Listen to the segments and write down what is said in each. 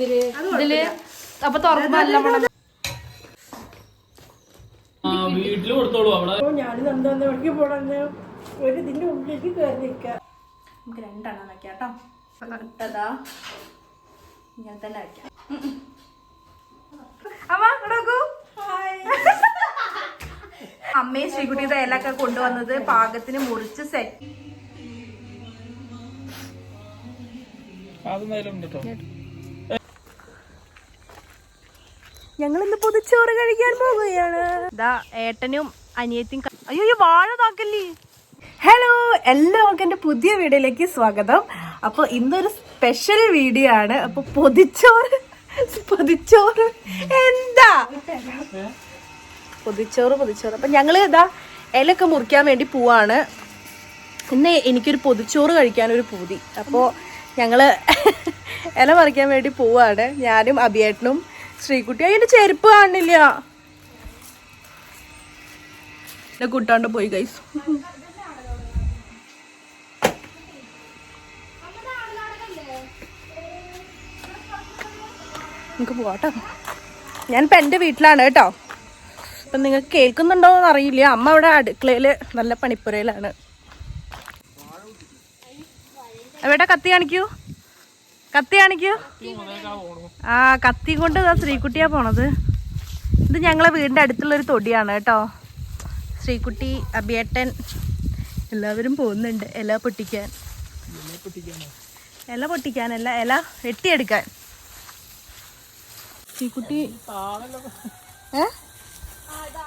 ഇതിൽ. ഇതിൽ അപ്പൊ തുറക്കുമ്പോ നല്ല മണം ആ വീട്ടിൽ കൊടുത്തോളൂ അവിടെ. ഞാൻ നന്ദി വഴിക്ക് പോണെന്ന് ഒരു ഇതിന്റെ ഉള്ളിലേക്ക് കയറി നിൽക്കാം നമുക്ക് രണ്ടെണ്ണം വെക്കാം കേട്ടോ ഇട്ടതാ ഇങ്ങനെ തന്നെ വെക്കാം. അമ്മ നോക്കൂ. അമ്മയും ശ്രീകുട്ടിയുടെ ഇലൊക്കെ കൊണ്ടുവന്നത് പാകത്തിന് മുറിച്ച് സെറ്റ് അതൊന്നും കേട്ടോ ഞങ്ങൾ ഇന്ന് പൊതിച്ചോറ് കഴിക്കാൻ പോവുകയാണ്. ഏട്ടനും അനിയത്തിയും അയ്യോ വാഴ താക്കല്ലേ ഹലോ എല്ലാവർക്കും എന്റെ പുതിയ വീഡിയോയിലേക്ക് സ്വാഗതം. അപ്പോൾ ഇന്നൊരു സ്പെഷ്യൽ വീഡിയോ ആണ്. അപ്പോൾ പൊതിച്ചോറ് പൊതിച്ചോറ്. എന്താ? പൊതിച്ചോറ് പൊതിച്ചോറ്. അപ്പം ഞങ്ങൾ ഇതാ ഇലയൊക്കെ മുറിക്കാൻ വേണ്ടി പോവാണ്. ഇന്ന് എനിക്കൊരു പൊതിച്ചോറ് കഴിക്കാനൊരു പൂതി. അപ്പോൾ ഞങ്ങൾ ഇല മറിക്കാൻ വേണ്ടി പോവാണ്. ഞാനും അഭിയേട്ടനും ശ്രീകുട്ടി അതിന്റെ ചെരുപ്പ് കാണില്ല. എന്നെ കൂട്ടാണ്ട് പോയി ഗൈസ് നമുക്ക് പോവാട്ടോ. ഞാനിപ്പോൾ എന്റെ വീട്ടിലാണ് കേട്ടോ. അപ്പം നിങ്ങൾ കേൾക്കുന്നുണ്ടോ എന്ന് അറിയില്ല. അമ്മ അവിടെ അടുക്കളയിൽ നല്ല പണിപ്പുരയിലാണ്. എവിടെ കത്തി കാണിക്കൂ? കത്തി കാണിക്കൂ. ആ കത്തി കൊണ്ട് ശ്രീകുട്ടിയാ പോണത്. ഇത് ഞങ്ങളെ വീടിന്റെ അടുത്തുള്ളൊരു തൊടിയാണ് കേട്ടോ. ശ്രീകുട്ടി അഭിയേട്ടൻ എല്ലാവരും പോകുന്നുണ്ട്. ഇല പൊട്ടിക്കാൻ. ഇല പൊട്ടിക്കാനല്ല ഇല വെട്ടിയെടുക്കാൻ. ശ്രീകുട്ടി ഏ?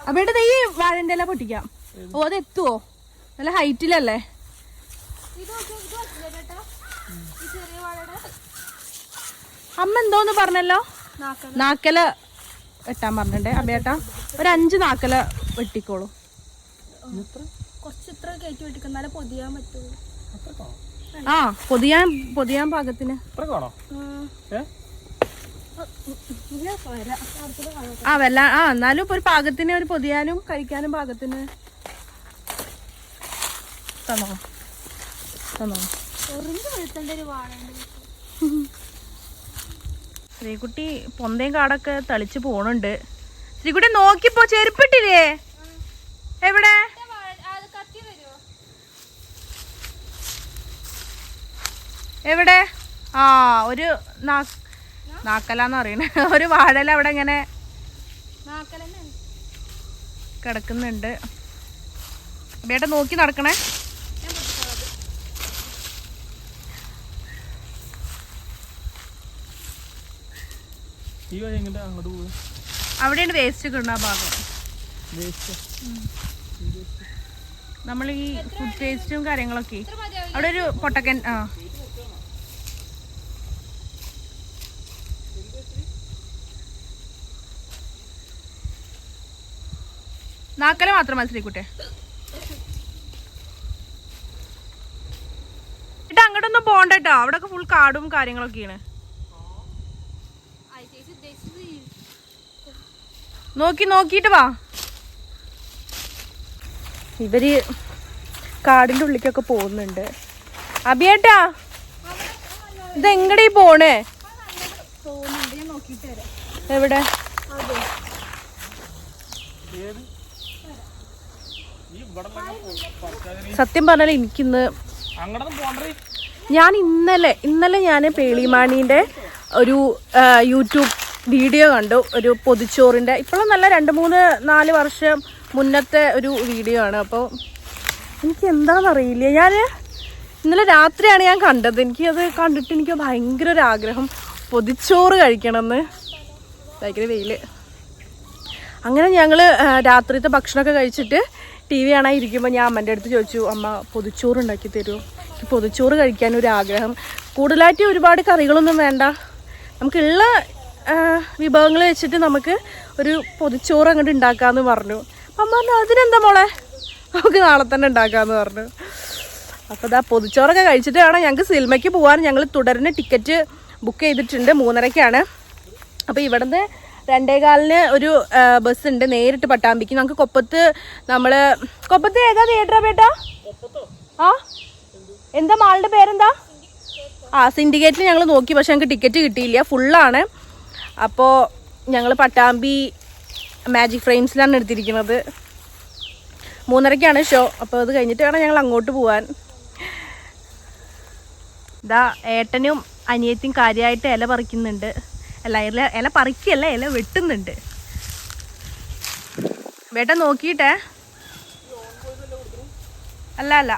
അഭിയേട്ടൻ ഈ വാഴന്റെ ഇല പൊട്ടിക്കാം. ഓ അത് എത്തുവോ നല്ല ഹൈറ്റിലല്ലേ? അമ്മ എന്തോന്ന് പറഞ്ഞല്ലോ? നാക്കല. വെട്ടാൻ പറഞ്ഞിട്ടുണ്ടേ. അബേട്ടാ ഒരു അഞ്ച് നാക്കല വെട്ടിക്കോളൂ. ആ പൊതിയാൻ പൊതിയാൻ പാകത്തിന്. ആ. വല്ല ആ എന്നാലും ഇപ്പൊ ഒരു പാകത്തിന് ഒരു പൊതിയാനും കഴിക്കാനും പാകത്തിന്. തന്നോ? തന്നോ? ശ്രീകുട്ടി പൊന്തയും കാടൊക്കെ തളിച്ച് പോണുണ്ട്. ശ്രീകുട്ടി നോക്കിപ്പോ ചെരുപ്പിട്ടില്ലേ? എവിടെ? എവിടെ? ആ ഒരു നാക്കലാന്ന് പറയണ. ഒരു വാഴല അവിടെ ഇങ്ങനെ കിടക്കുന്നുണ്ട്. ബേട്ട നോക്കി നടക്കണേ. ഈ വഴി എങ്ങനെ അങ്ങോട്ട് പോകും അവിടെയാണ് വേസ്റ്റ് ഒക്കെ ഉണ്ട് ആ ഭാഗം. നമ്മൾ ഈ ഫുഡ് വേസ്റ്റും കാര്യങ്ങളൊക്കെ. അവിടെ ഒരു പൊട്ടക്കൻ ആ. നാക്കല മാത്രം മത്സരിക്കൂട്ടെ. ഇട്ട് അങ്ങോട്ടൊന്നും പോണ്ട കേട്ടോ. അവിടെ ഒക്കെ ഫുൾ കാടും കാര്യങ്ങളൊക്കെയാണ്. നോക്കി നോക്കിട്ട് വാ. ഇവർ കാടിന്റെ ഉള്ളിക്കൊക്കെ പോകുന്നുണ്ട്. അഭിയേട്ടാ ഇതെങ്ങടീ പോണേ? എവിടെ? സത്യം പറഞ്ഞാൽ എനിക്കിന്ന് ഞാൻ ഇന്നലെ ഇന്നലെ ഞാൻ പേളിമാണീന്റെ ഒരു യൂട്യൂബ് വീഡിയോ കണ്ടു. ഒരു പൊതിച്ചോറിന്റെ ഇപ്പോഴും നല്ല രണ്ട് മൂന്ന് നാല് വർഷം മുന്നത്തെ ഒരു വീഡിയോ ആണ്. അപ്പോൾ എനിക്ക് എന്താണെന്നറിയില്ല. ഞാൻ ഇന്നലെ രാത്രിയാണ് ഞാൻ കണ്ടത്. എനിക്കത് കണ്ടിട്ട് എനിക്ക് ഭയങ്കര ഒരു ആഗ്രഹം. പൊതിച്ചോറ് കഴിക്കണമെന്ന്. ഭയങ്കര വെയിൽ അങ്ങനെ ഞങ്ങൾ രാത്രിത്തെ ഭക്ഷണമൊക്കെ കഴിച്ചിട്ട് ടി വി കാണാൻ ഇരിക്കുമ്പോൾ ഞാൻ അമ്മന്റെ അടുത്ത് ചോദിച്ചു അമ്മ പൊതിച്ചോറ് ഉണ്ടാക്കി തരുമോ? എനിക്ക് പൊതിച്ചോറ് കഴിക്കാനൊരു ആഗ്രഹം. കൂടുതലായിട്ട് ഒരുപാട് കറികളൊന്നും വേണ്ട. നമുക്കുള്ള വിഭവങ്ങൾ വെച്ചിട്ട് നമുക്ക് ഒരു പൊതിച്ചോറ് അങ്ങോട്ട് ഉണ്ടാക്കാമെന്ന് പറഞ്ഞു. അമ്മ പറഞ്ഞു അതിനെന്താ മോളെ? നമുക്ക് നാളെ തന്നെ ഉണ്ടാക്കാമെന്ന് പറഞ്ഞു. അപ്പോൾ ഇതാ പൊതിച്ചോറൊക്കെ കഴിച്ചിട്ട് വേണം ഞങ്ങൾക്ക് സിനിമയ്ക്ക് പോകാൻ ഞങ്ങൾ തുടരുന്ന ടിക്കറ്റ് ബുക്ക് ചെയ്തിട്ടുണ്ട് മൂന്നരയ്ക്കാണ് അപ്പോൾ ഇവിടുന്ന് രണ്ടേകാലിന് ഒരു ബസ് ഉണ്ട്. നേരിട്ട് പട്ടാമ്പിക്ക്. നമുക്ക് കൊപ്പത്ത് നമ്മൾ കൊപ്പത്ത് ഏതാ തിയേറ്ററാ ബേട്ടാ ആ? എന്താ മാളുടെ പേരെന്താ? ആ സിൻഡിക്കേറ്റിൽ ഞങ്ങൾ നോക്കി. പക്ഷെ ഞങ്ങൾക്ക് ടിക്കറ്റ് കിട്ടിയില്ല. ഫുള്ളാണ് അപ്പോൾ ഞങ്ങൾ പട്ടാമ്പി മാജിക് ഫ്രെയിംസിലാണ് എടുത്തിരിക്കുന്നത്. മൂന്നരയ്ക്കാണ് ഷോ അപ്പോൾ അത് കഴിഞ്ഞിട്ട് വേണം ഞങ്ങൾ അങ്ങോട്ട് പോവാൻ. ഇതാ ഏട്ടനും അനിയത്തിയും കാര്യമായിട്ട് ഇല പറിക്കുന്നുണ്ട്. അല്ല ഇല ഇല പറിക്കല്ല ഇല വെട്ടുന്നുണ്ട്. വേട്ട നോക്കിയിട്ടേ? അല്ല അല്ല.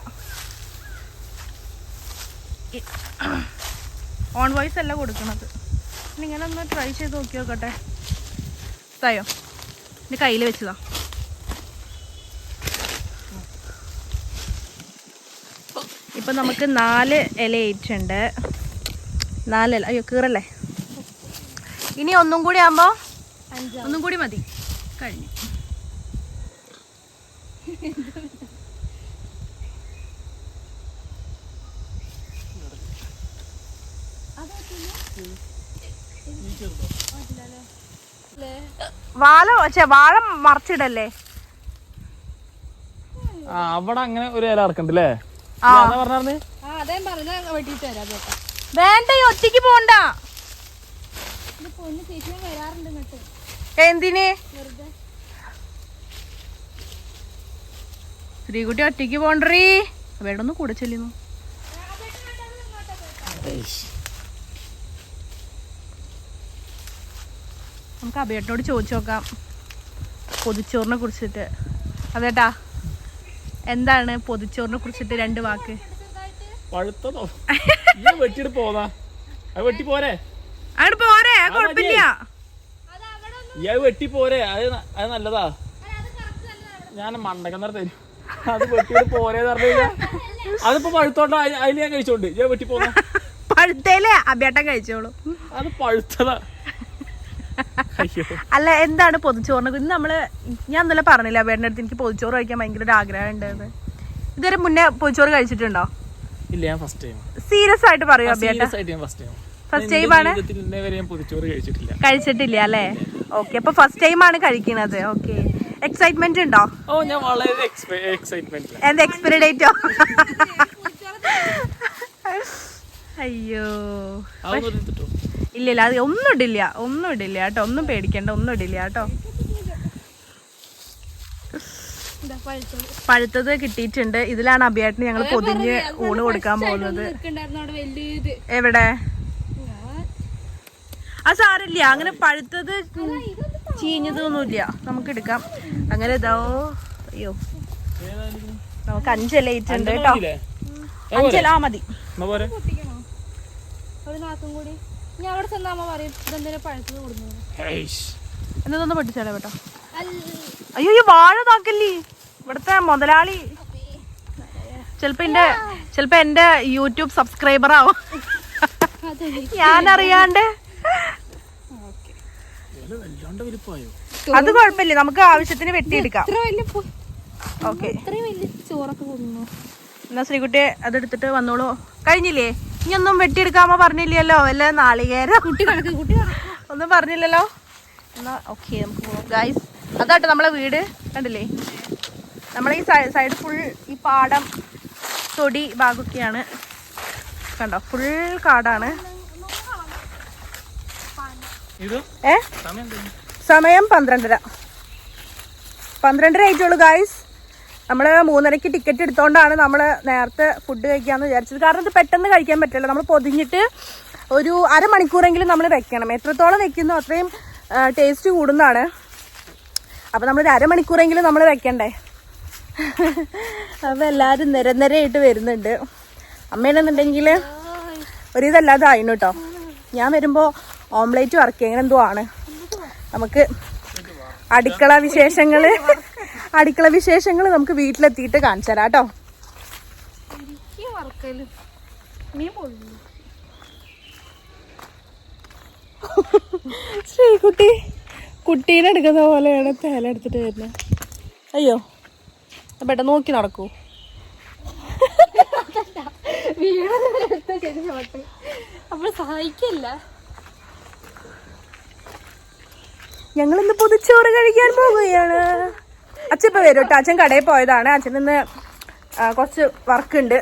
ഓൺ വോയിസ് അല്ല കൊടുക്കണത്. ഇങ്ങനെ ഒന്ന് ട്രൈ ചെയ്ത് നോക്കി നോക്കട്ടെ. ഇതായോ? എന്റെ കയ്യിൽ വെച്ചതാ. ഇപ്പൊ നമുക്ക് നാല് ഇല ഏറ്റുണ്ട് നാല് ഇല. അയ്യോ കീറല്ലേ? ഇനി ഒന്നും കൂടി ആകുമ്പോൾ ഒന്നും കൂടി മതി. കഴിഞ്ഞു. വാഴ മറച്ചിടല്ലേ? ആ അവിടെ അങ്ങനെ ഒരു ഇല ഇറക്കണ്ടല്ലേ വേണ്ട ഒറ്റയ്ക്ക് പോണ്ട. എന്തിന്? ശ്രീകുട്ടി ഒറ്റയ്ക്ക് പോണ്ടീ വേണ്ടൊന്ന് കൂടെ ചെല്ലുന്നു. നമുക്ക് അഭയേട്ടനോട് ചോദിച്ചു നോക്കാം. പൊതിച്ചോറിനെ കുറിച്ചിട്ട്. അതേട്ടാ എന്താണ് പൊതിച്ചോറിനെ കുറിച്ചിട്ട് രണ്ട് വാക്ക്? പഴുത്തതോ? അത് വെട്ടി പോരെ? അങ്ങോട്ട് പോരെ കുഴപ്പമില്ല. വെട്ടി പോരെ. അത് ന- അത് നല്ലതാ. ഞാൻ അത് വെട്ടിയിട്ട് പോരേന്ന് പറഞ്ഞു അതിപ്പോ ഞാൻ കഴിച്ചോണ്ട്. ഞാൻ വെട്ടി പോന്ന. പഴുത്തേലേ അഭ്യേട്ടൻ കഴിച്ചോളൂ. അത് പഴുത്തതാ. അല്ല എന്താണ് പൊതിച്ചോറിനെ? കുറിച്ച് നമ്മൾ ഞാൻ ഇന്നലെ പറഞ്ഞില്ല വേണ്ട അടുത്ത് എനിക്ക് പൊതിച്ചോറ് കഴിക്കാൻ ഭയങ്കര ഒരു ആഗ്രഹം ഉണ്ടെന്ന് ഇതുവരെ മുന്നേ പൊതിച്ചോറ് കഴിച്ചിട്ടുണ്ടോ? ഇല്ല ഞാൻ ഫസ്റ്റ് ടൈം സീരിയസ് ആയിട്ട് പറയൂ അഭ്യേട്ട ഫസ്റ്റ് ടൈം ആണ്? കഴിച്ചിട്ടില്ല. അല്ലേ? ഓക്കെ അപ്പൊ ഫസ്റ്റ് ടൈം ആണ് കഴിക്കുന്നത്. ഓക്കെ എക്സൈറ്റ്മെന്റ് ഉണ്ടോ? ഓ ഞാൻ വളരെ എക്സൈറ്റ്മെന്റ് എന്താ എക്സ്പയറി ഡേറ്റോ അയ്യോ. അതൊന്നും എടുത്തിട്ടോ ഇല്ല ഇല്ല അത് ഒന്നും ഇടില്ല ഒന്നും ഇടില്ല കേട്ടോ. ഒന്നും പേടിക്കണ്ട ഒന്നും ഇടില്ല കേട്ടോ. പഴുത്തത്. കിട്ടിയിട്ടുണ്ട്. ഇതിലാണ് അഭിയാട്ടിന് ഞങ്ങൾ പൊതിഞ്ഞ് ഊണ് കൊടുക്കാൻ പോകുന്നത്. എവിടെ? ആ സാറില്ല അങ്ങനെ പഴുത്തത് ചീഞ്ഞതൊന്നുമില്ല. നമുക്ക് എടുക്കാം. അങ്ങനെ ഇതോ അയ്യോ. നമുക്ക് അഞ്ചല ഏറ്റുണ്ട് കേട്ടോ. അഞ്ചല ആ മതി. കൂടി. ഞാൻ അവിടെ ചെന്ന അമ്മ പറയും ഇതെന്തിനാ പഴുത്തത് ഹേയ്ഷ്. എന്നതൊന്ന് പഠിച്ചാലോ കേട്ടോ? അയ്യോ ഈ വാഴ താക്കല്ലേ? ഇവിടുത്തെ മുതലാളി. ചിലപ്പോ എന്റെ ചിലപ്പോ എന്റെ യൂട്യൂബ് സബ്സ്ക്രൈബർ ആവും. വലിപ്പമായോ? അത് കുഴപ്പമില്ല. നമുക്ക് ആവശ്യത്തിന് വെട്ടിയെടുക്കാം. ഓക്കെ. എന്നാ ശ്രീകുട്ടിയെ അതെടുത്തിട്ട് വന്നോളൂ. കഴിഞ്ഞില്ലേ? ഇനിയൊന്നും വെട്ടിയെടുക്കാമോ പറഞ്ഞില്ലല്ലോ? വല്ല നാളികേരം? കുട്ടി ഒന്നും പറഞ്ഞില്ലല്ലോ? എന്നാ ഓക്കെ നമുക്ക് ഗൈസ് അതാട്ടോ നമ്മളെ വീട്. കണ്ടില്ലേ? നമ്മളെ ഈ സൈഡ് ഫുൾ ഈ പാടം തൊടി ഭാഗമൊക്കെയാണ്. കണ്ടോ? ഫുൾ കാടാണ്. ഏ? സമയം എന്താ? സമയം പന്ത്രണ്ടര. പന്ത്രണ്ടര ആയിട്ടുള്ളൂ ഗായ്സ് നമ്മൾ മൂന്നരയ്ക്ക് ടിക്കറ്റ് എടുത്തോണ്ടാണ് നമ്മൾ നേരത്തെ ഫുഡ് കഴിക്കാമെന്ന് വിചാരിച്ചത്. കാരണം ഇത് പെട്ടെന്ന് കഴിക്കാൻ പറ്റില്ല. നമ്മൾ പൊതിഞ്ഞിട്ട് ഒരു അരമണിക്കൂറെങ്കിലും നമ്മൾ വെക്കണം. എത്രത്തോളം വെക്കുന്നു അത്രയും ടേസ്റ്റ് കൂടുന്നതാണ്. അപ്പം നമ്മളൊരു അരമണിക്കൂറെങ്കിലും നമ്മൾ വെക്കണ്ടേ? അപ്പം എല്ലാവരും നിരനിരയായിട്ട് വരുന്നുണ്ട്. അമ്മേനെന്നുണ്ടെങ്കിൽ ഒരു ഇതല്ലാതെ ആയിരുന്നു കേട്ടോ ഞാൻ വരുമ്പോൾ ഓംലേറ്റ് വർക്ക് ചെയ്യണം എന്തോ ആണ്. നമുക്ക് അടുക്കള വിശേഷങ്ങൾ. അടുക്കള വിശേഷങ്ങൾ നമുക്ക് വീട്ടിലെത്തിയിട്ട് കാണിച്ചു തരാം കേട്ടോ ശ്രീകുട്ടി കുട്ടീനെ എടുക്കുന്ന പോലെയാണ് തേല എടുത്തിട്ട് വരുന്നത് അയ്യോ പെട്ടെന്ന് നോക്കി നടക്കൂ. അപ്പോൾ സഹായിക്കില്ല. ഞങ്ങൾ ഇന്ന് പൊതിച്ചോറ് കഴിക്കാൻ പോവുകയാണ്. അച്ഛൻ ഇപ്പൊ വരും കേട്ടോ. അച്ഛൻ കടയിൽ പോയതാണ്. അച്ഛൻ ഇന്ന് കുറച്ച് വർക്ക് ഉണ്ട്.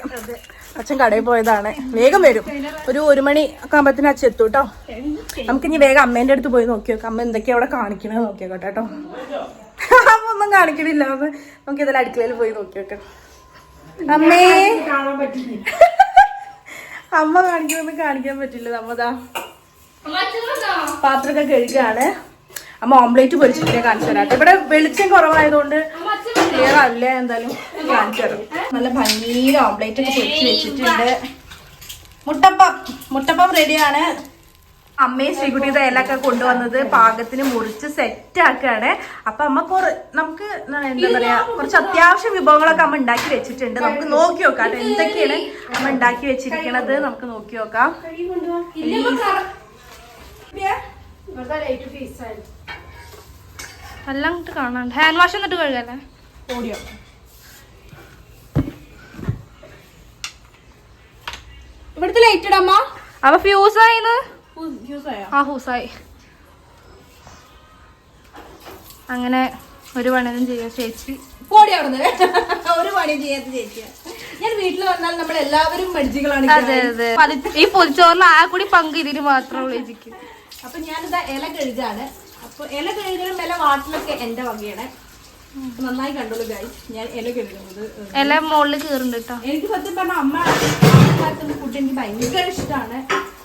അച്ഛൻ കടയിൽ പോയതാണ്. വേഗം വരും. ഒരു ഒരു മണി ഒക്കെ ആകുമ്പത്തിന് അച്ഛൻ എത്തും കേട്ടോ. നമുക്ക് ഇനി വേഗം അമ്മേന്റെ അടുത്ത് പോയി നോക്കി നോക്കാം. അമ്മ എന്തൊക്കെയാ അവിടെ കാണിക്കണേ നോക്കിയോട്ടെ കേട്ടോ. അമ്മ ഒന്നും കാണിക്കണില്ല. അമ്മ നമുക്ക് ഇതിൽ അടുക്കളയിൽ പോയി നോക്കി നോക്കാം. അമ്മേ. അമ്മ കാണിക്കണമെന്ന് കാണിക്കാൻ പറ്റില്ല. നമ്മതാ പാത്രമൊക്കെ കഴുകുകയാണ് അമ്മ ഓംലേറ്റ് പൊരിച്ചിട്ട് കാണിച്ചു തരാട്ടെ ഇവിടെ വെളിച്ചം കുറവായതുകൊണ്ട് ക്ലിയർ ആവില്ല എന്തായാലും? കാണിച്ചു തരാം. നല്ല ഭംഗിയിൽ ഓംലേറ്റ് ഒക്കെ പൊരിച്ച് വെച്ചിട്ടുണ്ട്. മുട്ടപ്പം. മുട്ടപ്പം റെഡിയാണ് അമ്മയും ശ്രീകുട്ടിയുടെ ഇലൊക്കെ കൊണ്ടുവന്നത് പാകത്തിന് മുറിച്ച് സെറ്റ് ആക്കുകയാണ്. അപ്പൊ അമ്മ കുറ നമുക്ക് എന്താ പറയാ കുറച്ച് അത്യാവശ്യം വിഭവങ്ങളൊക്കെ അമ്മ ഉണ്ടാക്കി വെച്ചിട്ടുണ്ട്. നമുക്ക് നോക്കി നോക്കാം എന്തൊക്കെയാണ് അമ്മ ഉണ്ടാക്കി വെച്ചിരിക്കണത്. നമുക്ക് നോക്കി നോക്കാം. എല്ലാം അങ്ങോട്ട് കാണാണ്ട്. ഹാൻഡ് വാഷ് എന്നിട്ട് കഴുകല്ലേ? ഓടിയോ. ഇവിടുത്തെ ലൈറ്റ് ഇടമ്മ അപ്പൊ ഫ്യൂസ് ആയിന്ന് ആ ഹൂസായി അങ്ങനെ ഒരു പണിയും ചെയ്യാ ചേച്ചി. പോടി അവിടുന്ന്? ഒരു പണിയും ചെയ്യാത്ത ചേച്ചിയാ. ഞാൻ വീട്ടിൽ വന്നാൽ നമ്മൾ എല്ലാവരും മടിച്ചുകളാണ് അതെ അതെ. ഈ പൊതിച്ചോറിന് ആ കൂടി പങ്ക് ഇതിന് മാത്രമുള്ളൂ ചേച്ചിക്ക്. അപ്പൊ ഞാനിതാ ഇല കഴുകാണ്. അപ്പൊ ഇല കഴുകലും ഇല വാട്ടിലൊക്കെ എന്റെ വകയാണ്. നന്നായി കണ്ടോളൂ ഗായ് ഞാൻ ഇല കഴുകുന്നത് ഇല മുകളിൽ കീറുണ്ട് കേട്ടോ എനിക്ക് സത്യം പറഞ്ഞ അമ്മ ഉണ്ടാക്കുന്ന ഫുഡ് എനിക്ക് ഭയങ്കര ഇഷ്ടമാണ്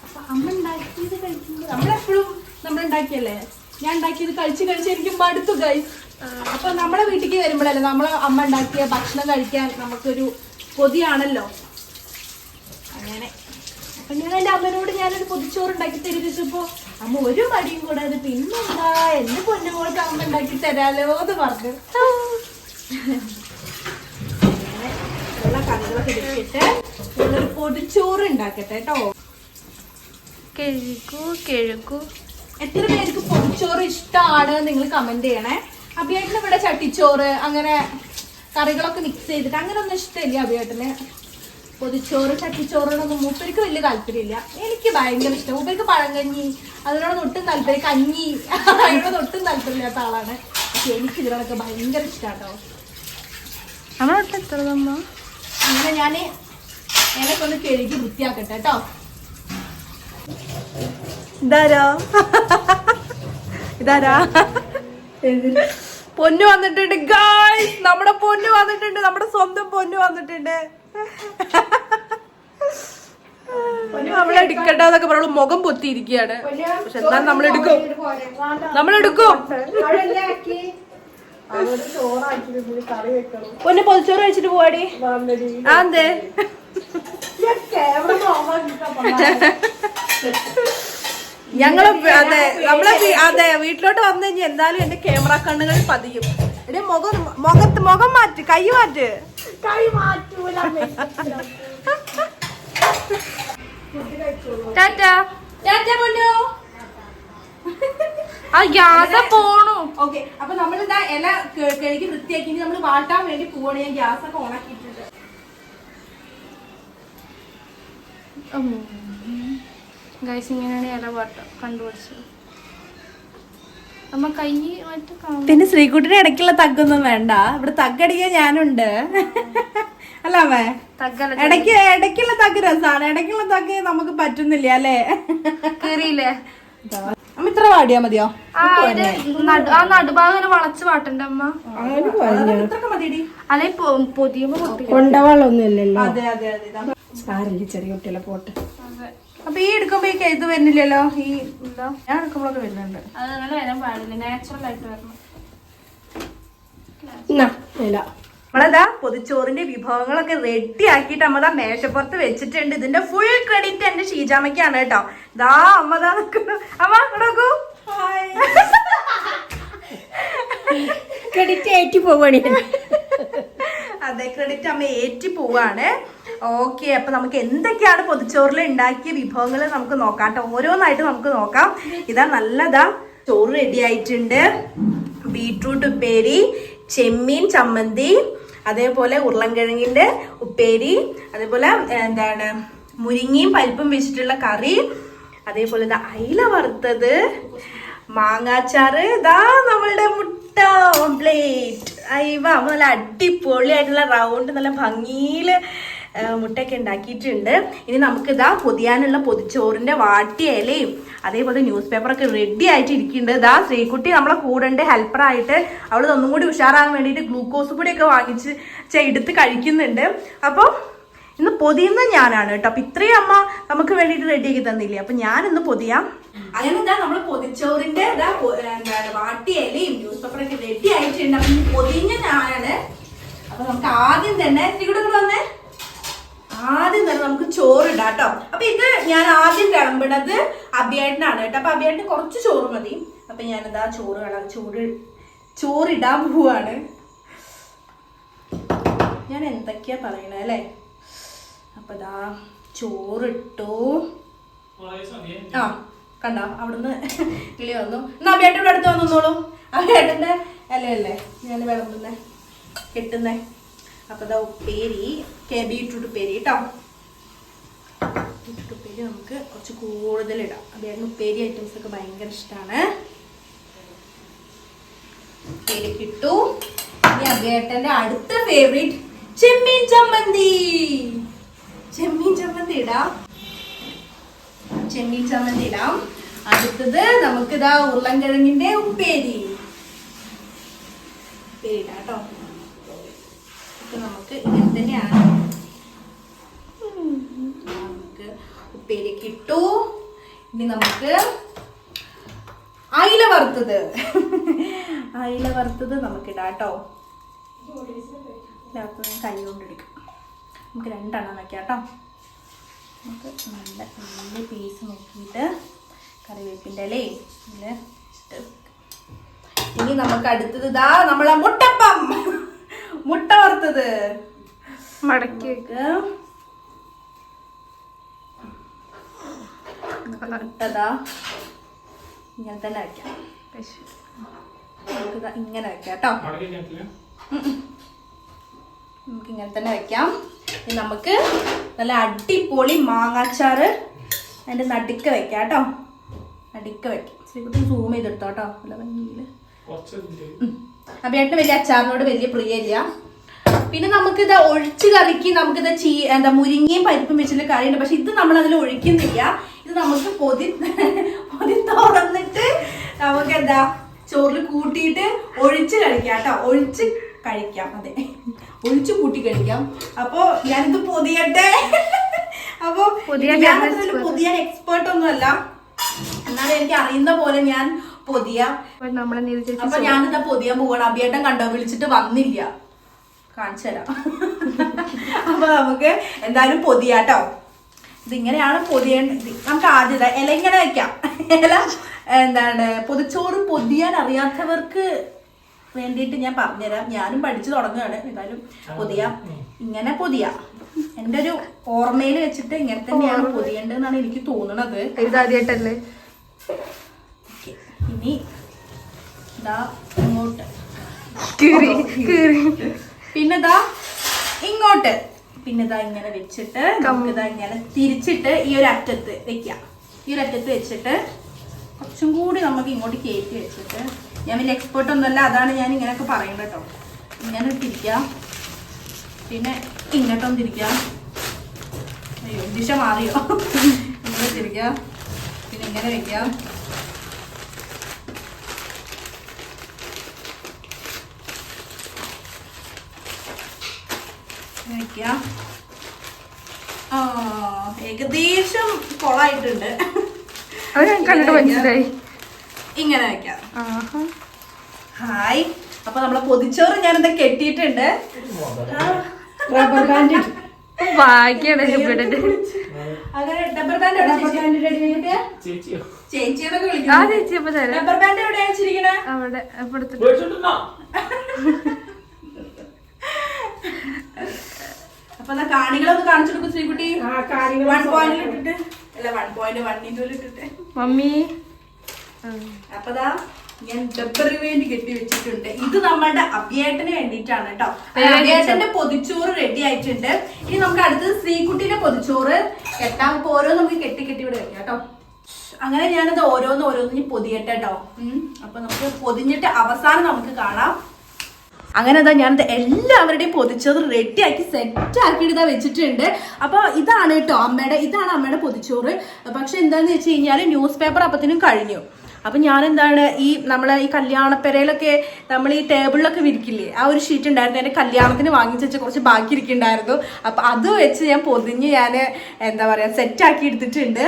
അപ്പൊ അമ്മ ഉണ്ടാക്കിയത് കഴിക്കുമ്പോൾ നമ്മളെപ്പോഴും നമ്മളുണ്ടാക്കിയല്ലേ ഞാൻ ഉണ്ടാക്കിയത് കഴിച്ച് കഴിച്ച് എനിക്ക് മടുത്തു ഗായി അപ്പൊ നമ്മളെ വീട്ടിലേക്ക് വരുമ്പോഴല്ലേ നമ്മളെ അമ്മ ഉണ്ടാക്കിയ ഭക്ഷണം കഴിക്കാൻ നമുക്കൊരു കൊതിയാണല്ലോ? അങ്ങനെ. അപ്പൊ ഞാൻ എന്റെ അമ്മനോട് ഞാനൊരു പൊതിച്ചോറ് ഉണ്ടാക്കി തരുമ്പോ അമ്മ ഒരു മടിയും കൂടാതെ പിന്നെന്താ? എന്റെ പൊന്നുമോൾക്ക് അമ്മ ഉണ്ടാക്കി തരാലോ എന്ന് പറഞ്ഞു. ഉള്ള കറികളൊക്കെ എടുത്തിട്ട് നമ്മളൊരു പൊതിച്ചോറ് ഉണ്ടാക്കട്ടെ കേട്ടോ. കഴുകൂ കഴുകൂ. എത്ര പേർക്ക് പൊതിച്ചോറ് ഇഷ്ടമാണ് നിങ്ങൾ കമന്റ് ചെയ്യണേ. അഭിയേട്ടന് ഇവിടെ ചട്ടിച്ചോറ് അങ്ങനെ കറികളൊക്കെ മിക്സ് ചെയ്തിട്ട് അങ്ങനെ ഒന്നും ഇഷ്ടമില്ല അഭിയേട്ടന്. പൊതിച്ചോറ് ചട്ടിച്ചോറിനൊന്നും മൂപ്പർക്ക് വലിയ താല്പര്യമില്ല. എനിക്ക് ഭയങ്കര ഇഷ്ടം. മൂപ്പർക്ക് പഴങ്കഞ്ഞി അതിനോട് ഒട്ടും താല്പര്യം കഞ്ഞി അതിനോട് ഒട്ടും താല്പര്യമില്ലാത്ത ആളാണ്. പക്ഷെ എനിക്ക് ഇതിനോടൊക്കെ ഭയങ്കര ഇഷ്ടമാട്ടോ അങ്ങനെ ഞാൻ എനക്ക് ഒന്ന് കഴുകി വൃത്തിയാക്കട്ടെ കേട്ടോ. ഇതാരോ? ഇതാരാ? പൊന്നു വന്നിട്ടുണ്ട്. ഗായ് നമ്മുടെ പൊന്നു വന്നിട്ടുണ്ട്. നമ്മുടെ സ്വന്തം പൊന്നു വന്നിട്ടുണ്ട്. എന്നൊക്കെ പറയുള്ളൂ. മുഖം പൊത്തിയിരിക്കുകയാണ്. പക്ഷെ എന്താ നമ്മളെടുക്കും നമ്മളെടുക്കും. പൊന്നു പൊതിച്ചോറ് കഴിച്ചിട്ട് പോവാടി. ആ എന്തേ? ഞങ്ങൾ അതെ നമ്മളെ അതെ വീട്ടിലോട്ട് വന്നു കഴിഞ്ഞാൽ എന്തായാലും എന്റെ ക്യാമറ കണ്ണുകൾ പതിയും. എടി മുഖം മുഖത്ത് മുഖം മാറ്റ് കൈ മാറ്റ്. പോണു. ഓക്കെ അപ്പൊ നമ്മളിതാ ഇല കഴുകി വൃത്തിയാക്കി നമ്മൾ വാട്ടാൻ വേണ്ടി പോവാണ്. ഞാൻ ഗ്യാസ് ഒക്കെ ഓണാക്കിയിട്ടുണ്ട്. ഗൈസ് ഇങ്ങനെയാണ് ഇല വാട്ട കണ്ടുപിടിച്ചത്. പിന്നെ ശ്രീകുട്ടിന് ഇടയ്ക്കുള്ള തഗ്ഗൊന്നും വേണ്ട. ഇവിടെ തഗ്ഗടിക്കാൻ ഞാനുണ്ട്. അല്ല അമ്മേ? ഇടയ്ക്ക് ഇടയ്ക്കുള്ള തഗ് രസാണ്. ഇടയ്ക്കുള്ള തഗ് നമുക്ക് പറ്റുന്നില്ല അല്ലേ? കേറിയില്ലേ? അമ്മ ഇത്ര പാടിയാ മതിയോ? ആ നടു- ആ നടുഭാഗം വളച്ച് പാട്ടണ്ട അമ്മ? അല്ലെ പൊതിയുമ്പോ അതെ അതെ അതെ. സാരില്ല ചെറിയ കുട്ടികളെ പോട്ട്. അപ്പൊ ഈ എടുക്കുമ്പോ ഈ ഇത് വരുന്നില്ലല്ലോ? ഈ എന്താ? ഞാൻ എടുക്കുമ്പോഴൊക്കെ വരുന്നുണ്ട്. അത് അങ്ങനെ വരാൻ പാടില്ല. നാച്ചുറൽ ആയിട്ട് വരണം. നമ്മളതാ പൊതിച്ചോറിന്റെ വിഭവങ്ങളൊക്കെ റെഡി ആക്കിയിട്ട് അമ്മതാ മേശപ്പുറത്ത് വെച്ചിട്ടുണ്ട്. ഇതിന്റെ ഫുൾ ക്രെഡിറ്റ് എന്റെ ഷീജാമയ്ക്കാണ് കേട്ടോ. ദാ അമ്മതാ നിക്കുന്നു. അമ്മ ഇവിടെ നോക്കൂ. ക്രെഡിറ്റ് ആയിട്ട് പോവാണ്. അതെ ക്രെഡിറ്റ് അമ്മ ഏറ്റി പോവാണ്. ഓക്കെ അപ്പൊ നമുക്ക് എന്തൊക്കെയാണ് പൊതിച്ചോറിൽ ഉണ്ടാക്കിയ വിഭവങ്ങൾ നമുക്ക് നോക്കാം ഓരോന്നായിട്ട് നമുക്ക് നോക്കാം. ഇതാ നല്ലതാ ചോറ് റെഡി ആയിട്ടുണ്ട്. ബീട്രൂട്ട് ഉപ്പേരി ചെമ്മീൻ ചമ്മന്തി അതേപോലെ ഉരുളൻകിഴങ്ങിന്റെ ഉപ്പേരി അതേപോലെ എന്താണ് മുരിങ്ങയും പരിപ്പും വെച്ചിട്ടുള്ള കറി അതേപോലെ ഇതാ അയില വറുത്തത് മാങ്ങാച്ചാറ്. ഇതാ നമ്മളുടെ മുട്ട ഓംപ്ലേറ്റ് അയ്യ നല്ല അടിപൊളിയായിട്ടുള്ള റൗണ്ട് നല്ല ഭംഗിയിൽ മുട്ടയൊക്കെ ഉണ്ടാക്കിയിട്ടുണ്ട്. ഇനി നമുക്കിതാ പൊതിയാനുള്ള പൊതിച്ചോറിന്റെ വാട്ടിയ ഇലയും അതേപോലെ ന്യൂസ് പേപ്പറൊക്കെ റെഡി ആയിട്ട് ഇരിക്കുന്നുണ്ട് ഇതാ ശ്രീകുട്ടി നമ്മളെ കൂടെ ഉണ്ട് ഹെൽപ്പറായിട്ട് അവൾ ഒന്നും കൂടി ഉഷാറാകാൻ വേണ്ടിയിട്ട് ഗ്ലൂക്കോസ് പൊടിയൊക്കെ വാങ്ങിച്ച് എടുത്ത് കഴിക്കുന്നുണ്ട്. അപ്പോൾ ഇന്ന് പൊതിയുന്ന ഞാനാണ് കേട്ടോ. അപ്പൊ ഇത്രയും അമ്മ നമുക്ക് വേണ്ടിയിട്ട് റെഡിയാക്കി തന്നില്ലേ? അപ്പൊ ഞാൻ ഇന്ന് പൊതിയാം. അങ്ങനെ എന്താ നമ്മൾ പൊതിച്ചോറിന്റെ ഇതാ പൊ- എന്താണ് വാട്ടിയ ഇലയും ന്യൂസ് പേപ്പറൊക്കെ റെഡി ആയിട്ടുണ്ട്. അപ്പൊ പൊതിഞ്ഞ ഞാനാണ്. അപ്പൊ നമുക്ക് ആദ്യം തന്നെ ഇവിടെ വന്നേ. ആദ്യം തന്നെ നമുക്ക് ചോറ് ഇടാം കേട്ടോ. അപ്പൊ ഇത് ഞാൻ ആദ്യം വിളമ്പണത് അഭിയേട്ടനാണ് കേട്ടോ. അപ്പൊ അഭിയേട്ടന് കുറച്ച് ചോറ് മതി. അപ്പൊ ഞാനിതാ ചോറ് കള ചോറ് ചോറിടാൻ പോവാണ്. ഞാൻ എന്തൊക്കെയാ പറയണേ അല്ലേ? അപ്പൊ ഇതാ ചോറിട്ടു. ആ കണ്ട? അവിടുന്ന് കിളി വന്നു. എന്നാ അഭിയേട്ടന്റെ അടുത്ത് വന്നോളൂ അഭിയേട്ടന്റെ അല്ലേ അല്ലേ ഞാൻ വിളമ്പുന്നേ? കെട്ടുന്നേ. അപ്പൊ ഇതാ ഉപ്പേരി കേബി ബീട്രൂട്ട് ഉപ്പേരി കേട്ടോ ബീട്രൂട്ട് ഉപ്പേരി നമുക്ക് കുറച്ച് കൂടുതൽ ഇടാം. അഭിയേട്ടന് ഉപ്പേരി ഐറ്റംസ് ഒക്കെ ഭയങ്കര ഇഷ്ടമാണ് ഉപ്പേരി കിട്ടു. ഇനി അഭിയേട്ടന്റെ അടുത്ത ഫേവറേറ്റ് ചെമ്മീൻ ചമ്മന്തി. ചെമ്മീൻ ചമ്മന്തി ഇടാം. ചെമ്മീൻ ചമ്മന്തി ഇടാം. അടുത്തത് നമുക്ക് ഇതാ ഉരുളൻകിഴങ്ങിന്റെ ഉപ്പേരി. ഉപ്പേരി ഇടാം കേട്ടോ. ഇതൊക്കെ നമുക്ക് ഇങ്ങനെ തന്നെയാണ്. നമുക്ക് ഉപ്പേരി കിട്ടു ഇനി നമുക്ക് അയില വറുത്തത്. അയില വറുത്തത് നമുക്ക് ഇടാം കേട്ടോ. കൈ കൊണ്ടെടുക്കാം നമുക്ക് രണ്ടെണ്ണം വയ്ക്കാം കേട്ടോ. നമുക്ക് നല്ല നല്ല പീസ് നോക്കിയിട്ട് കറിവേപ്പിന്റെ അല്ലേ ഇതിൽ ഇട്ട് ഇനി നമുക്ക് അടുത്തത് ഇതാ നമ്മളെ മുട്ടപ്പം. മുട്ട വറുത്തത്. മടക്കി നമുക്ക് മുട്ടതാ ഇങ്ങനെ തന്നെ വെക്കാം. നമുക്കിതാ ഇങ്ങനെ വെക്കാം കേട്ടോ. നമുക്ക് ഇങ്ങനെ തന്നെ വെക്കാം. നമുക്ക് നല്ല അടിപൊളി മാങ്ങാച്ചാറ് അതിന്റെ നടുക്ക് വെക്കാം കേട്ടോ. നടുക്ക് വെക്കാം. ശ്രീകുട്ടി സൂം ചെയ്തെടുത്തോ കേട്ടോ. നല്ല ഭംഗിയിൽ അഭിയേട്ടന് വലിയ അച്ചാറിനോട് വലിയ പ്രിയമില്ല. പിന്നെ നമുക്കിത് ഒഴിച്ച് കറിക്ക് നമുക്കിത് ചീ എന്താ മുരിങ്ങയും പരിപ്പും വെച്ചിട്ട് കറിയുണ്ട്. പക്ഷെ ഇത് നമ്മൾ അതിൽ ഒഴിക്കുന്നില്ല. ഇത് നമുക്ക് പൊതി പൊതി തുറന്നിട്ട് നമുക്ക് എന്താ ചോറിൽ കൂട്ടിയിട്ട് ഒഴിച്ച് കഴിക്കാം കേട്ടോ. ഒഴിച്ച് കഴിക്കാം അതെ. ഒഴിച്ച് കൂട്ടി കഴിക്കാം. അപ്പോ ഞാനിത് പൊതിയട്ടെ. അപ്പോ ഞാൻ പുതിയ എക്സ്പേർട്ട് ഒന്നുമല്ല എന്നാലും എനിക്ക് അറിയുന്ന പോലെ ഞാൻ പൊതിയ. അപ്പൊ ഞാനിതാ പൊതിയാൻ പോവാണ്. അഭിയേട്ടൻ കണ്ടോ? വിളിച്ചിട്ട് വന്നില്ല. കാണിച്ചു തരാം. അപ്പൊ നമുക്ക് എന്തായാലും പൊതിയാട്ടോ. ഇതിങ്ങനെയാണ് പൊതിയേണ്ടത് നമുക്ക് ആദ്യത ഇല ഇങ്ങനെ വെക്കാം. ഇല എന്താണ്? പൊതിച്ചോറ് പൊതിയാൻ അറിയാത്തവർക്ക് വേണ്ടിയിട്ട് ഞാൻ പറഞ്ഞുതരാം. ഞാനും പഠിച്ചു തുടങ്ങുകയാണ്. എന്തായാലും പുതിയ. ഇങ്ങനെ പുതിയ. എന്റെ ഒരു ഓർമ്മയിൽ വെച്ചിട്ട് ഇങ്ങനെ തന്നെയാണ് പുതിയണ്ടെന്നാണ് എനിക്ക് തോന്നുന്നത് ഇതാദ്യമായിട്ടല്ലേ. ഇനി ഇതാ ഇങ്ങോട്ട്. കീറി കീറി. പിന്നെ ഇതാ ഇങ്ങോട്ട്. പിന്നെ ഇതാ ഇങ്ങനെ വെച്ചിട്ട് നമുക്ക് ഇതാ ഇങ്ങനെ തിരിച്ചിട്ട് ഈ ഒരു അറ്റത്ത് വെക്കാം. ഈ ഒരു അറ്റത്ത് വെച്ചിട്ട് കുറച്ചും കൂടി നമുക്ക് ഇങ്ങോട്ട് കയറ്റി വെച്ചിട്ട് ഞാൻ വലിയ എക്സ്പേർട്ട് ഒന്നുമല്ല അതാണ് ഞാൻ ഇങ്ങനെയൊക്കെ പറയുന്നത് കേട്ടോ. ഇങ്ങനെ ഇട്ടിരിക്കാം പിന്നെ ഇങ്ങോട്ടും തിരിക്കാം അയ്യോ ദിശ മാറിയോ? ഇങ്ങനെ തിരിക്കാം പിന്നെ ഇങ്ങനെ വെക്കാം ഇങ്ങനെ ആ ഏകദേശം കൊളായിട്ടുണ്ട്. ഇങ്ങനെ വെക്കാം ആഹാ ഹായ്. അപ്പൊ നമ്മളെ പൊതിച്ചോറ് ഞാൻ എന്താ കെട്ടിയിട്ടുണ്ട് റബ്ബർ ബാൻഡ് ഭാഗ്യാണ് അങ്ങനെ ഡബർ ബാൻഡ് ആ ചേച്ചി അപ്പൊ തരാം. ഡബർ ബാൻഡ് എവിടെയാ വെച്ചിരിക്കണേ അവിടെ ഇവിടുത്തെ മേടിച്ചോണ്ടിരുന്നോ? അപ്പൊ എന്നാ കാണികളൊന്ന് കാണിച്ചു കൊടുക്കും ശ്രീകുട്ടി. ആ കാര്യങ്ങൾ വൺ പോയിന്റിൽ ഇട്ടിട്ട്. അല്ല വൺ പോയിന്റ് വൺ ഇന്റൂൽ ഇട്ടിട്ട്. മമ്മി. അപ്പതാ ഞാൻ ഡബ്ബറി വേണ്ടി കെട്ടി വെച്ചിട്ടുണ്ട്. ഇത് നമ്മളുടെ അഭിയേട്ടന് വേണ്ടിയിട്ടാണ് കേട്ടോ അഭിയേട്ടന്റെ പൊതിച്ചോറ് റെഡി ആയിട്ടുണ്ട്. ഇനി നമുക്ക് അടുത്തത് ശ്രീകുട്ടിന്റെ പൊതിച്ചോറ്. കെട്ടാൻ പോരോ ഓരോ നമുക്ക് കെട്ടി കെട്ടി ഇവിടെ വെക്കാം കേട്ടോ അങ്ങനെ ഞാനത് ഓരോന്ന് ഓരോന്ന് ഇനി പൊതിയട്ടെ കേട്ടോ അപ്പൊ നമുക്ക് പൊതിഞ്ഞിട്ട് അവസാനം നമുക്ക് കാണാം. അങ്ങനെ എന്താ ഞാനത് എല്ലാവരുടെയും പൊതിച്ചോറ് റെഡി ആക്കി സെറ്റ് ആക്കിയിട്ട് ഇതാ വെച്ചിട്ടുണ്ട്. അപ്പോൾ ഇതാണ് കേട്ടോ അമ്മയുടെ ഇതാണ് അമ്മയുടെ പൊതിച്ചോറ്. പക്ഷെ എന്താന്ന് വെച്ച് കഴിഞ്ഞാൽ ന്യൂസ് പേപ്പർ അപ്പത്തിനും കഴിഞ്ഞു. അപ്പം ഞാൻ എന്താണ് ഈ നമ്മളെ ഈ കല്യാണപ്പെരയിലൊക്കെ നമ്മൾ ഈ ടേബിളിലൊക്കെ വിരിക്കില്ലേ ആ ഒരു ഷീറ്റ് ഉണ്ടായിരുന്നു. എന്റെ കല്യാണത്തിന് വാങ്ങിച്ച് വെച്ച കുറച്ച് ബാക്കി ഇരിക്കുന്നുണ്ടായിരുന്നു. അപ്പം അത് വെച്ച് ഞാൻ പൊതിഞ്ഞ് ഞാൻ എന്താ പറയുക സെറ്റാക്കി എടുത്തിട്ടുണ്ട്.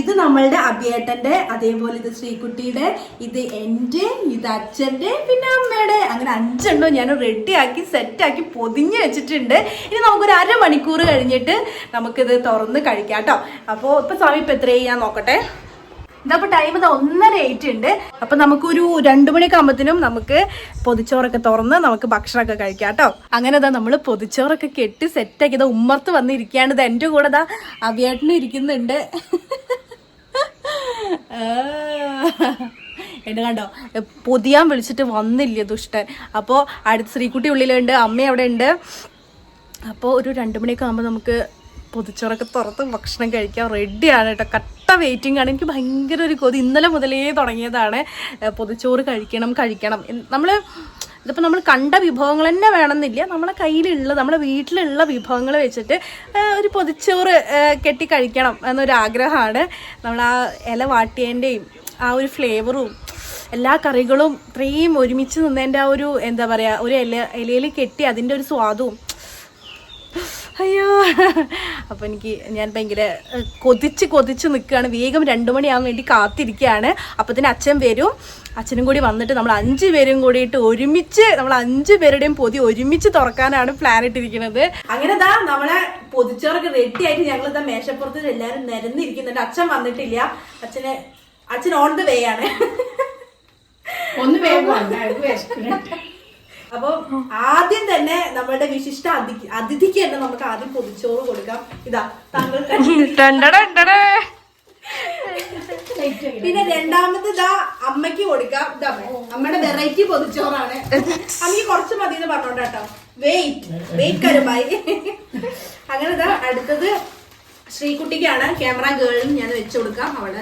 ഇത് നമ്മളുടെ അഭിയേട്ടന്റെ അതേപോലെ ഇത് ശ്രീകുട്ടിയുടെ ഇത് എന്റെ ഇത് അച്ഛന്റെ പിന്നെ അമ്മയുടെ. അങ്ങനെ അഞ്ചെണ്ണോ ഞാൻ റെഡിയാക്കി സെറ്റാക്കി പൊതിഞ്ഞ് വെച്ചിട്ടുണ്ട്. ഇനി നമുക്കൊരു അരമണിക്കൂർ കഴിഞ്ഞിട്ട് നമുക്കിത് തുറന്ന് കഴിക്കാം കേട്ടോ. അപ്പോൾ ഇപ്പം സമയം ഇപ്പം എത്രയായി? ഞാൻ നോക്കട്ടെ. ഇതപ്പോ ടൈം ഇത് ഒന്നര എയ്റ്റ് ഉണ്ട് അപ്പൊ നമുക്കൊരു രണ്ടു മണിയൊക്കെ ആകുമ്പത്തിനും നമുക്ക് പൊതിച്ചോറൊക്കെ തുറന്ന് നമുക്ക് ഭക്ഷണമൊക്കെ കഴിക്കാം കേട്ടോ. അങ്ങനെ ഇതാ നമ്മൾ പൊതിച്ചോറൊക്കെ കെട്ടി സെറ്റാക്കി ഇതാ ഉമ്മർത്ത് വന്നിരിക്കുകയാണ്. ഇത് എന്റെ കൂടെ ഇതാ അവിയേട്ടനും ഇരിക്കുന്നുണ്ട്. എന്നെ കണ്ടോ? പൊതിയാൻ വിളിച്ചിട്ട് വന്നില്ല ദുഷ്ടൻ. അപ്പോ അടുത്ത് ശ്രീക്കുട്ടി ഉള്ളിലുണ്ട് അമ്മ അവിടെ ഉണ്ട്. അപ്പോ ഒരു രണ്ട് മണിയൊക്കെ ആകുമ്പോൾ നമുക്ക് പൊതിച്ചോറൊക്കെ തുറത്ത് ഭക്ഷണം കഴിക്കാൻ റെഡിയാണ് കേട്ടോ കട്ട വെയിറ്റിംഗ് ആണ്. എനിക്ക് ഭയങ്കര ഒരു കൊതി. ഇന്നലെ മുതലേ തുടങ്ങിയതാണ്. പൊതിച്ചോറ് കഴിക്കണം കഴിക്കണം. നമ്മൾ ഇതിപ്പോൾ നമ്മൾ കണ്ട വിഭവങ്ങൾ തന്നെ വേണമെന്നില്ല. നമ്മളെ കയ്യിലുള്ള നമ്മുടെ വീട്ടിലുള്ള വിഭവങ്ങൾ വെച്ചിട്ട് ഒരു പൊതിച്ചോറ് കെട്ടി കഴിക്കണം എന്നൊരു ആഗ്രഹമാണ്. നമ്മൾ ആ ഇല വാട്ടിയതിന്റെയും ആ ഒരു ഫ്ലേവറും എല്ലാ കറികളും ഇത്രയും ഒരുമിച്ച് നിന്നതിന്റെ ആ ഒരു എന്താ പറയുക ഒരു ഇല ഇലയിൽ കെട്ടി അതിന്റെ ഒരു സ്വാദവും അയ്യോ. അപ്പം എനിക്ക് ഞാൻ ഭയങ്കര കൊതിച്ച് കൊതിച്ച് നിൽക്കുകയാണ് വേഗം രണ്ടു മണിയാകാൻ വേണ്ടി കാത്തിരിക്കുകയാണ് അപ്പത്തിന് അച്ഛൻ വരും. അച്ഛനും കൂടി വന്നിട്ട് നമ്മൾ അഞ്ച് പേരും കൂടിയിട്ട് ഒരുമിച്ച് നമ്മൾ അഞ്ച് പേരുടെയും പൊതി ഒരുമിച്ച് തുറക്കാനാണ് പ്ലാൻ ഇട്ടിരിക്കുന്നത്. അങ്ങനെ ദാ നമ്മളെ പൊതിച്ചോറൊക്കെ റെഡി ആയിട്ട് ഞങ്ങൾ ഇതാ മേശപ്പുറത്ത് എല്ലാവരും നിരന്നിരിക്കുന്നുണ്ട്. അച്ഛൻ വന്നിട്ടില്ല. അച്ഛന് അച്ഛൻ ഓൺ ദ വേ ആണ്. ഒന്ന് വേഗം. അപ്പൊ ആദ്യം തന്നെ നമ്മളുടെ വിശിഷ്ട അതിഥി അതിഥിക്ക് തന്നെ നമുക്ക് ആദ്യം പൊതിച്ചോറ് കൊടുക്കാം. ഇതാ താങ്കൾ പിന്നെ രണ്ടാമത് ഇതാ അമ്മയ്ക്ക് കൊടുക്കാം. ഇതാ അമ്മയുടെ വെറൈറ്റി പൊതിച്ചോറാണ്. അമ്മയ്ക്ക് കുറച്ച് മതി എന്ന് പറഞ്ഞോട്ടോ വെയിറ്റ് വെയിറ്റ് കരുമായി. അങ്ങനെ ഇതാ അടുത്തത് ശ്രീകുട്ടിക്കാണ്. ക്യാമറ ഗേളും ഞാൻ വെച്ചു കൊടുക്കാം. അവൾ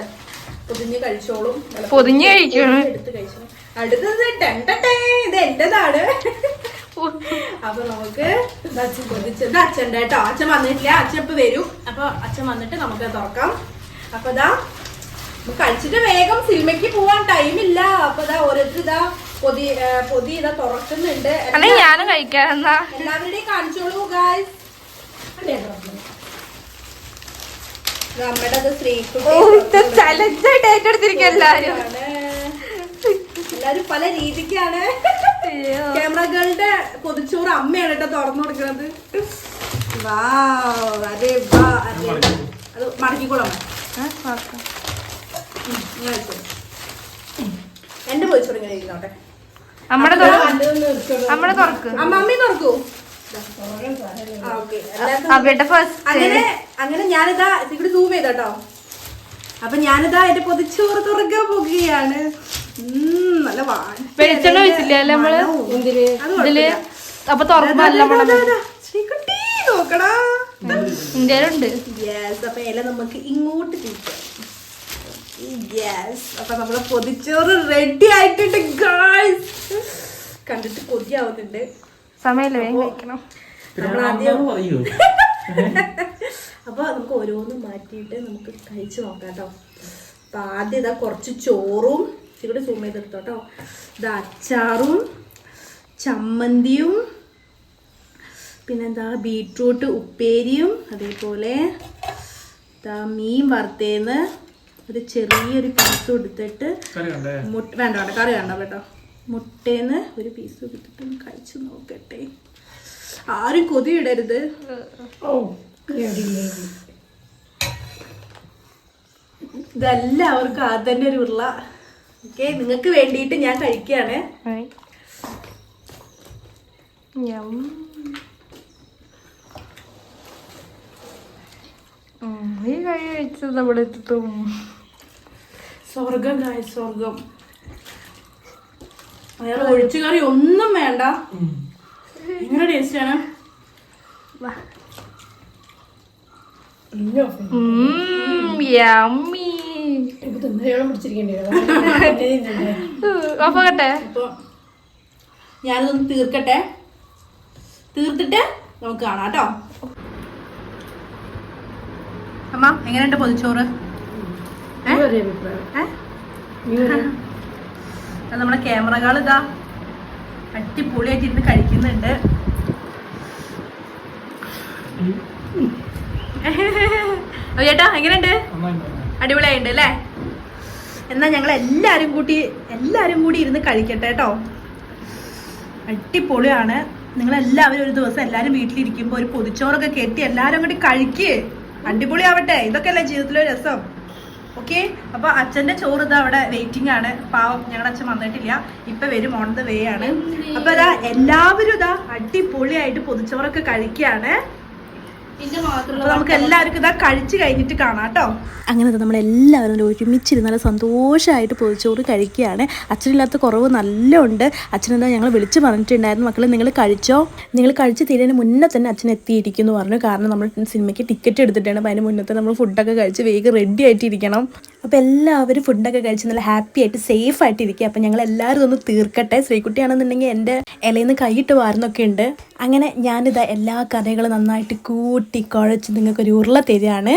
പൊതിഞ്ഞ് കഴിച്ചോളും. പൊതിഞ്ഞ് കഴിക്കണം. എടുത്ത് കഴിച്ചോളും. അടുത്തത് ടെണ്ടട്ടെ ഇത് എന്റേതാണ്. അപ്പൊ നമുക്ക് പൊതിച്ചത് അച്ഛന്റെ കേട്ടോ. അച്ഛൻ വന്നിട്ടില്ല. അച്ഛൻ ഇപ്പൊ വരും. അപ്പൊ അച്ഛൻ വന്നിട്ട് നമുക്ക് തുറക്കാം. അപ്പൊ ഇതാ കഴിച്ചിട്ട് വേഗം സിനിമയ്ക്ക് പോവാൻ ടൈമില്ല അപ്പൊ ഇതാ ഓരോരുത്തർ ഇതാ പൊതി പൊതി ഇതാ തുറക്കുന്നുണ്ട്. ഞാനും കഴിക്കാന്നാ എല്ലാവരുടെയും കാണിച്ചോളൂ ഗായ്സ് നമ്മുടെ ചലഞ്ചായിട്ട് ഏറ്റെടുത്തിരിക്കും എല്ലാരും. എല്ലാരും പല രീതിക്കാണ്. ക്യാമറകളുടെ പൊതിച്ചോറ് അമ്മയാണ് കേട്ടോ തുറന്നു കൊടുക്കുന്നത്. വാ അരെ വാ, അതെ. വാ. അത് മടക്കിക്കോളാം. എന്റെ പൊതിച്ചോറ് ഇങ്ങനെ ഇരുന്നോട്ടെ നമ്മുടെ അതൊന്ന് എടുത്തോളൂ. നമ്മുടെ തുറക്ക്. അമ്മ അമ്മ തുറക്കൂ? അങ്ങനെ അങ്ങനെ ഞാനിതാ ഇവിടെ സൂം ചെയ്തോട്ടോ അപ്പൊ ഞാനിതാ എന്റെ പൊതിച്ചോറ് തുറക്കാൻ പോകുകയാണ് നല്ല വെളിച്ചെണ്ണ വെച്ചില്ലേ നമ്മൾ? ഇതിൽ. അപ്പൊ തുറക്കുമ്പോ നല്ല മണം നോക്കടാ. ഇന്ത്യയിലുണ്ട്. യെസ് അപ്പൊ ഇല നമുക്ക് ഇങ്ങോട്ട് തിരിക്കാം. യെസ് അപ്പൊ നമ്മളെ പൊതിച്ചോറ് റെഡി ആയിട്ടുണ്ട് ഗായ്സ് കണ്ടിട്ട് കൊതിയാവുന്നുണ്ട്. സമയല്ലേ വേഗം കഴിക്കണം. നമ്മൾ ആദ്യം പറയൂ അപ്പൊ നമുക്ക് ഓരോന്നും മാറ്റിയിട്ട് നമുക്ക് കഴിച്ചു നോക്കാം കേട്ടോ. അപ്പൊ ആദ്യം ഇതാ കുറച്ച് ചോറും ഇവിടെ സൂം ചെയ്തെടുത്തോ കേട്ടോ ഇത് അച്ചാറും ചമ്മന്തിയും പിന്നെന്താ ബീട്രൂട്ട് ഉപ്പേരിയും അതേപോലെ മീൻ വറുത്തേന്ന് ഒരു ചെറിയൊരു പീസ് എടുത്തിട്ട് കറി കണ്ടേ മുട്ട വേണ്ട വേണ്ട കറി വേണ്ട കേട്ടോ. മുട്ടേന്ന് ഒരു പീസ് എടുത്തിട്ട് കഴിച്ചു നോക്കട്ടെ. ആരും കൊതി ഇടരുത്? ഇതെല്ലാവർക്കും അത് തന്നെ ഒരു ഉരുള. ഓക്കെ നിങ്ങൾക്ക് വേണ്ടിയിട്ട് ഞാൻ കഴിക്കുകയാണ് ഈ കൈ കഴിച്ചത് നമ്മുടെ എത്തും സ്വർഗം കായ സ്വർഗം. വേറെ ഒഴിച്ചു കറി ഒന്നും വേണ്ട. എങ്ങനെ ടേസ്റ്റ് ആണ്. ഇല്ലോ. യമ്മി ഇപ്പൊ തിന്നയോളം പിടിച്ചിരിക്കേണ്ടി വരും. അപ്പൊ അപ്പൊ കേട്ടെ അപ്പൊ ഞാനിതൊന്ന് തീർക്കട്ടെ. തീർത്തിട്ട് നമുക്ക് കാണാം കേട്ടോ. അമ്മ എങ്ങനെയുണ്ട് പൊതിച്ചോറ്? നമ്മുടെ ക്യാമറകൾ ഇതാ അടിപൊളിയായിട്ട് ഇരുന്ന് കഴിക്കുന്നുണ്ട് ചേട്ടാ എങ്ങനെയുണ്ട്? അടിപൊളിയായിട്ടുണ്ട് അല്ലേ? എന്നാൽ ഞങ്ങൾ എല്ലാവരും കൂട്ടി എല്ലാവരും കൂടി ഇരുന്ന് കഴിക്കട്ടെ കേട്ടോ അടിപൊളിയാണ്. നിങ്ങൾ എല്ലാവരും ഒരു ദിവസം എല്ലാവരും വീട്ടിലിരിക്കുമ്പോൾ ഒരു പൊതിച്ചോറൊക്കെ കെട്ടി എല്ലാവരും അങ്ങോട്ട് കഴിക്ക്. അടിപൊളിയാവട്ടെ. ഇതൊക്കെ അല്ലേ ജീവിതത്തിലെ രസം. ഓക്കെ? അപ്പൊ അച്ഛന്റെ ചോറ് ഇതാ അവിടെ വെയിറ്റിംഗ് ആണ്. പാവം ഞങ്ങളുടെ അച്ഛൻ വന്നിട്ടില്ല. ഇപ്പൊ വരും ഓൺ വേ ആണ്. അപ്പൊ ഇതാ എല്ലാവരും ഇതാ അടിപൊളിയായിട്ട് പൊതിച്ചോറൊക്കെ കഴിക്കുകയാണ് അപ്പൊ നമുക്ക് എല്ലാവർക്കും ഇതാ കഴിച്ചു കഴിഞ്ഞിട്ട് കാണാം കേട്ടോ അങ്ങനെ നമ്മളെല്ലാവരും ഒരുമിച്ചിരുന്ന് നല്ല സന്തോഷമായിട്ട് പൊതിച്ചോറ് കഴിക്കുകയാണ്. അച്ഛനില്ലാത്ത കുറവ് നല്ല ഉണ്ട് അച്ഛനെന്താ ഞങ്ങൾ വിളിച്ച് പറഞ്ഞിട്ടുണ്ടായിരുന്നു മക്കളെ നിങ്ങൾ കഴിച്ചോ? നിങ്ങൾ കഴിച്ച് തീരുന്നതിന് മുന്നേ തന്നെ അച്ഛൻ എത്തിയിരിക്കുന്നു പറഞ്ഞു. കാരണം നമ്മൾ സിനിമയ്ക്ക് ടിക്കറ്റ് എടുത്തിട്ടാണ് അപ്പോൾ അതിന് മുന്നേ തന്നെ നമ്മൾ ഫുഡൊക്കെ കഴിച്ച് വേഗം റെഡി ആയിട്ടിരിക്കണം. അപ്പോൾ എല്ലാവരും ഫുഡൊക്കെ കഴിച്ച് നല്ല ഹാപ്പി ആയിട്ട് സേഫ് ആയിട്ട് ഇരിക്കുക അപ്പം ഞങ്ങൾ എല്ലാവരും ഒന്ന് തീർക്കട്ടെ. ശ്രീകുട്ടിയാണെന്നുണ്ടെങ്കിൽ എന്റെ ഇലയിൽ നിന്ന് കൈയിട്ട് വാരുന്നൊക്കെ ഉണ്ട്. അങ്ങനെ ഞാനിതാ എല്ലാ കറികളും നന്നായിട്ട് കൂട്ടി കുഴച്ച് നിങ്ങൾക്കൊരു ഉരുള തരികയാണ്.